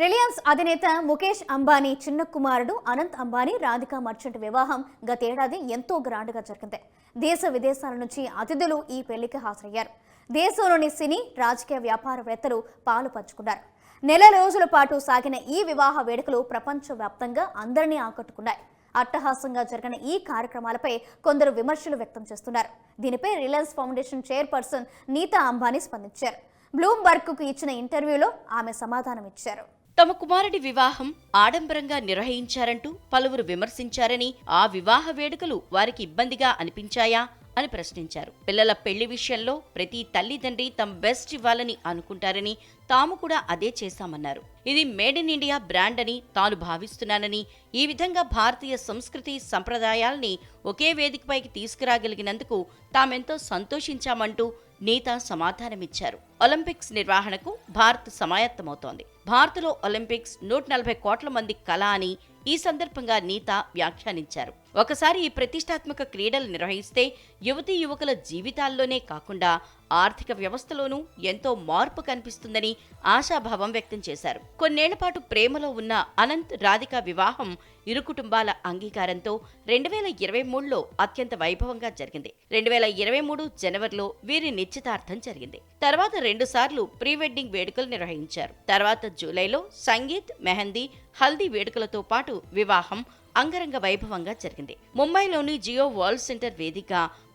Reliance అధినేత ముఖేష్ అంబానీ చిన్న కుమారుడు అనంత్ అంబానీ రాధికా మర్చెంట్ వివాహం గతేడాది ఎంతో గ్రాండ్గా జరిగింది. దేశ విదేశాల నుంచి అతిథులు ఈ పెళ్ళికి హాజరయ్యారు. దేశంలోని సినీ రాజకీయ వ్యాపారవేత్తలు పాలు పంచుకున్నారు. నెల రోజుల పాటు సాగిన ఈ వివాహ వేడుకలు ప్రపంచవ్యాప్తంగా అందరినీ ఆకట్టుకున్నాయి. అట్టహాసంగా జరిగిన ఈ కార్యక్రమాలపై కొందరు విమర్శలు వ్యక్తం చేస్తున్నారు. దీనిపై Reliance Foundation chairperson Nita Ambani స్పందించారు. బ్లూంబర్గ్కు ఇచ్చిన ఇంటర్వ్యూలో ఆమె సమాధానం ఇచ్చారు తమ కుమారుడి వివాహం ఆడంబరంగా నిర్వహించారంటూ పలువురు విమర్శించారని ఆ వివాహ వేడుకలు వారికి ఇబ్బందిగా అనిపించాయా అని ప్రశ్నించారు. పిల్లల పెళ్ళి విషయంలో ప్రతి తల్లిదండ్రి తమ బెస్ట్ ఇవ్వాలని అనుకుంటారని తాము కూడా అదే చేశామన్నారు. ఇది మేడ్ ఇన్ ఇండియా బ్రాండ్ అని తాను భావిస్తున్నానని ఈ విధంగా భారతీయ సంస్కృతి సంప్రదాయాల్ని ఒకే వేదికపైకి తీసుకురాగలిగినందుకు తామెంతో సంతోషించామంటూ నీత సమాధానమిచ్చారు. ఒలింపిక్స్ నిర్వహణకు భారత్ సమాయత్తమవుతోంది. భారత్లో ఒలింపిక్స్ నూట నలభై కోట్ల మంది కళ అని ఈ సందర్భంగా నీత వ్యాఖ్యానించారు. ఒకసారి ఈ ప్రతిష్టాత్మక క్రీడలు నిర్వహిస్తే యువతీ యువకుల జీవితాల్లోనే కాకుండా ఆర్థిక వ్యవస్థలోనూ ఎంతో మార్పు కనిపిస్తుందని ఆశాభావం వ్యక్తం చేశారు. కొన్నేళ్ళ పాటు ప్రేమలో ఉన్న అనంత్ రాధిక వివాహం ఇరు కుటుంబాల అంగీకారంతో రెండు వేల ఇరవై మూడులో అత్యంత వైభవంగా జరిగింది. రెండు వేల ఇరవై మూడు జనవరిలో వీరి నిశ్చితార్థం జరిగింది. తర్వాత రెండుసార్లు ప్రీ వెడ్డింగ్ వేడుకలు నిర్వహించారు. తర్వాత జూలైలో సంగీత్ మెహందీ హల్దీ వేడుకలతో పాటు వివాహం అంగరంగ వైభవంగా జరిగింది. ముంబైలోని జియో వరల్డ్ సెంటర్ వేదిక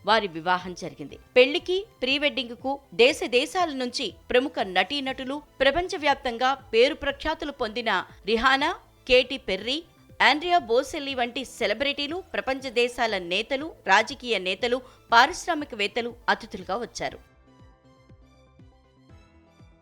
వారి వివాహం జరిగింది. పెళ్ళికి ప్రీ వెడ్డింగ్కు దేశ దేశాల నుంచి ప్రముఖ నటీనటులు ప్రపంచవ్యాప్తంగా పేరు ప్రఖ్యాతులు పొందిన Rihanna Katy Perry Andrea Bocelli వంటి సెలబ్రిటీలు ప్రపంచ దేశాల నేతలు రాజకీయ నేతలు పారిశ్రామికవేత్తలు అతిథులుగా వచ్చారు.